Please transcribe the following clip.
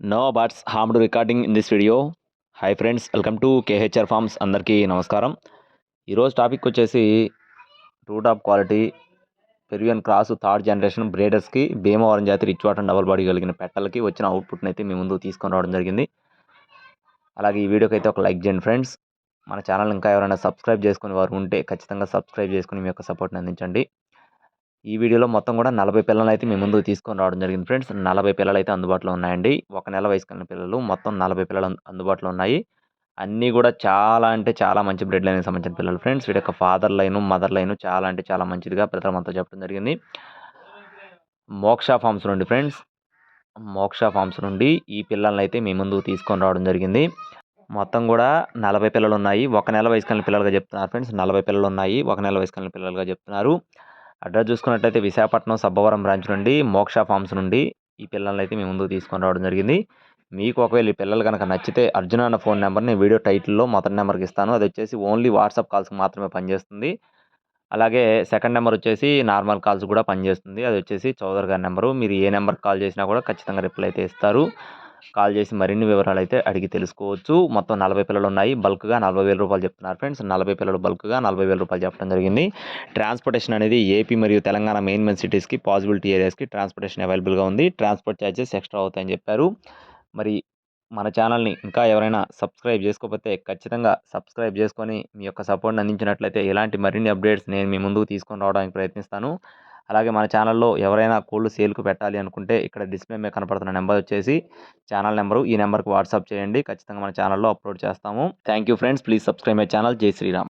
No birds harmed recording in this video. Hi friends welcome to KHR farms అందరికీ నమస్కారం. ఈరోజు topic వచ్చేసి two top quality Peruvian cross third generation బ్రేడర్స్కి Bhimavaram జాతి rich water double body కలిగిన పెట్టలకి వచ్చిన అవుట్పుట్ని అయితే మీ ముందు తీసుకొని రావడం జరిగింది. అలాగే ఈ వీడియోకి అయితే ఒక లైక్ చేయండి ఫ్రెండ్స్. మన ఛానల్ ఇంకా ఎవరైనా సబ్స్క్రైబ్ చేసుకుని వారు ఉంటే ఖచ్చితంగా సబ్స్క్రైబ్ చేసుకుని మీ యొక్క సపోర్ట్ని అందించండి. ఈ వీడియోలో మొత్తం కూడా నలభై పిల్లలు అయితే మీ ముందుకు తీసుకొని రావడం జరిగింది ఫ్రెండ్స్. నలభై పిల్లలు అయితే అందుబాటులో ఉన్నాయండి. ఒక నెల వయసు కలిగిన పిల్లలు మొత్తం నలభై పిల్లలు అందుబాటులో ఉన్నాయి. అన్నీ కూడా చాలా అంటే చాలా మంచి బ్రెడ్ లైన్కి సంబంధించిన పిల్లలు ఫ్రెండ్స్. వీటి యొక్క ఫాదర్ లైన్ మదర్ లైన్ చాలా అంటే చాలా మంచిదిగా ప్రజల చెప్పడం జరిగింది. మోక్ష ఫార్మ్స్ నుండి ఫ్రెండ్స్. మోక్ష ఫార్మ్స్ నుండి ఈ పిల్లల్ని అయితే మీ ముందుకు తీసుకొని రావడం జరిగింది. మొత్తం కూడా నలభై పిల్లలు ఉన్నాయి. ఒక నెల వయసు కలిగిన పిల్లలుగా చెప్తున్నారు ఫ్రెండ్స్. నలభై పిల్లలు ఉన్నాయి. ఒక నెల వయసు కలిగిన పిల్లలుగా చెప్తున్నారు. అడ్రస్ చూసుకున్నట్లయితే విశాఖపట్నం సబ్బవరం బ్రాంచ్ నుండి మోక్ష ఫార్మ్స్ నుండి ఈ పిల్లల్ని అయితే మీ ముందుకు తీసుకొని రావడం జరిగింది. మీకు ఒకవేళ ఈ పిల్లలు కనుక నచ్చితే అర్జున అన్న ఫోన్ నెంబర్ని వీడియో టైటిల్లో మొదటి నెంబర్కి ఇస్తాను. అది వచ్చేసి ఓన్లీ వాట్సాప్ కాల్స్కి మాత్రమే పనిచేస్తుంది. అలాగే సెకండ్ నెంబర్ వచ్చేసి నార్మల్ కాల్స్ కూడా పనిచేస్తుంది. అది వచ్చేసి చౌదరి గారి నెంబరు. మీరు ఏ నెంబర్కి కాల్ చేసినా కూడా ఖచ్చితంగా రిప్లై అయితే ఇస్తారు. కాల్ చేసి మరిన్ని వివరాలు అయితే అడిగి తెలుసుకోవచ్చు. మొత్తం నలభై పిల్లలు ఉన్నాయి బల్క్గా నలభై వేల రూపాయలు చెప్తున్నారు ఫ్రెండ్స్. నలభై పిల్లలు బల్క్గా నలభై వేల రూపాయలు చెప్పడం జరిగింది. ట్రాన్స్పోర్టేషన్ అనేది ఏపీ మరియు తెలంగాణ మెయిన్ మెయిన్ సిటీస్కి పాసిబిలిటీ ఏరియాస్కి ట్రాన్స్పోర్టేషన్ అవైలబుల్గా ఉంది. ట్రాన్స్పోర్ట్ ఛార్జెస్ ఎక్స్ట్రా అవుతాయని చెప్పారు. మరి మన ఛానల్ని ఇంకా ఎవరైనా సబ్స్క్రైబ్ చేసుకోకపోతే ఖచ్చితంగా సబ్స్క్రైబ్ చేసుకొని మీ యొక్క సపోర్ట్ని అందించినట్లయితే ఇలాంటి మరిన్ని అప్డేట్స్ నేను మీ ముందుకు తీసుకొని రావడానికి ప్రయత్నిస్తాను. అలాగే మన ఛానల్లో ఎవరైనా కోళ్ళు సేల్కు పెట్టాలి అనుకుంటే ఇక్కడ డిస్ప్లే మీద కనపడుతున్న నెంబర్ వచ్చేసి ఛానల్ నెంబరు. ఈ నెంబర్కి వాట్సాప్ చేయండి. ఖచ్చితంగా మన ఛానల్లో అప్లోడ్ చేస్తాము. Thank you friends. Please subscribe my channel. Jai Shri Ram.